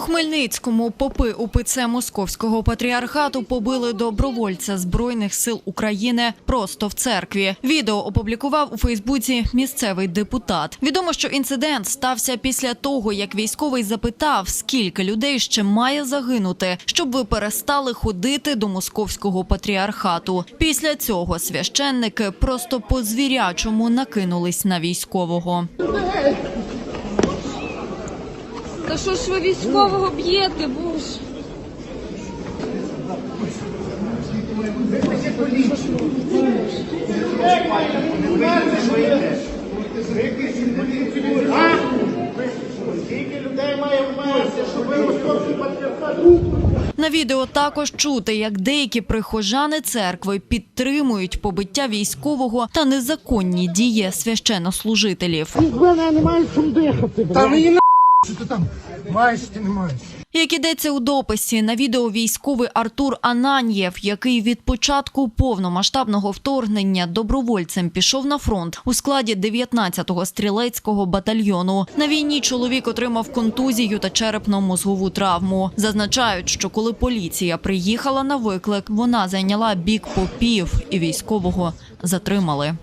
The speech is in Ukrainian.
Хмельницькому попи УПЦ Московського патріархату побили добровольця збройних сил України просто в церкві. Відео опублікував у Фейсбуці місцевий депутат. Відомо, що інцидент стався після того, як військовий запитав, скільки людей ще має загинути, щоб ви перестали ходити до московського патріархату. Після цього священники просто по звірячому накинулись на військового. Та що ж ви військового б'єте, боже? На відео також чути, як деякі прихожани церкви підтримують побиття військового та незаконні дії священнослужителів. Та ти там маєш не маєш? Як ідеться у дописі на відео військовий Артур Ананьєв, який від початку повномасштабного вторгнення добровольцем пішов на фронт у складі 19-го стрілецького батальйону. На війні чоловік отримав контузію та черепно-мозгову травму. Зазначають, що коли поліція приїхала на виклик, вона зайняла бік попів і військового затримали.